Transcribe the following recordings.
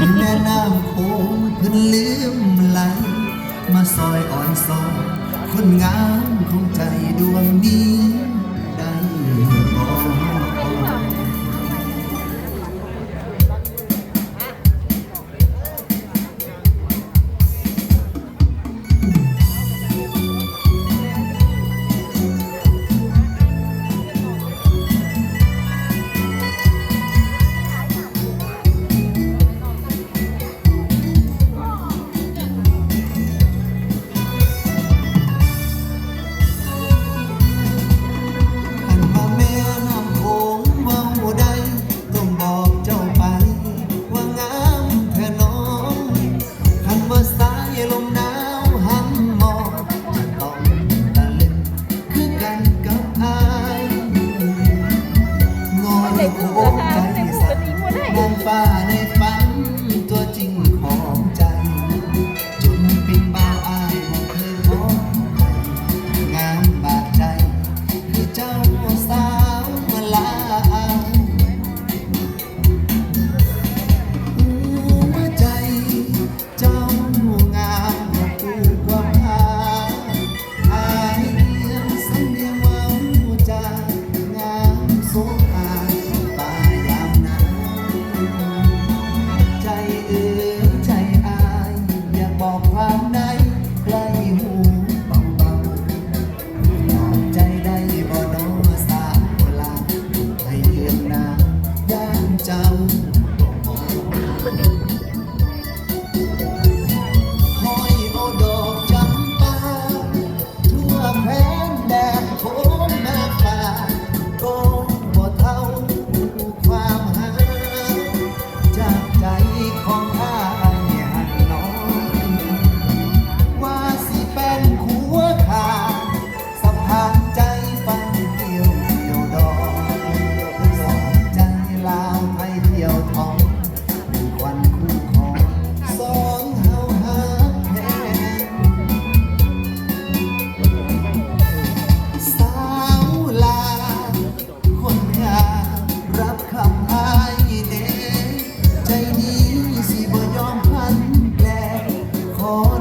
เป็นแม่น้ำโขงเพื่อนลืมไหล มาซอยอ่อนซอคนงามของใจดวงนี้ ลมหนาวหันมองต้องตะลึงคือกันกับอายงอนหัวใจสั่นนางฟ้าใน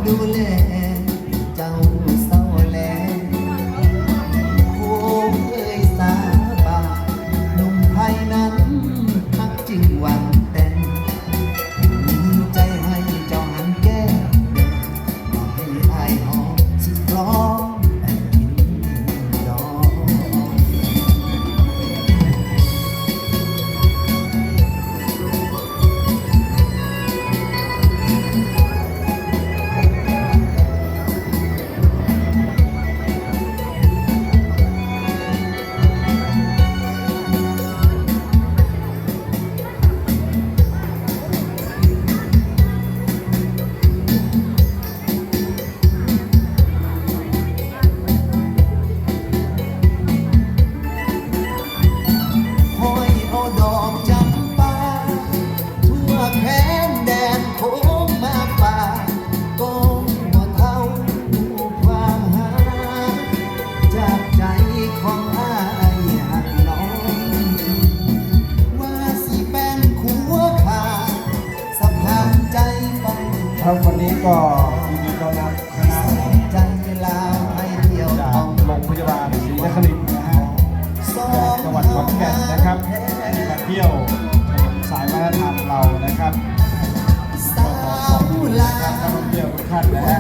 누굴래 ก็ยินดีต้อนรับคณะจันลาไปเที่ยวจากโรงพยาบาลศรีนครินทร์จังหวัดขอนแก่นนะครับที่มาเที่ยวสายวัฒนธรรมเรานะครับก็ขอขอบคุณนะครับนักท่องเที่ยวทุกท่านนะฮะ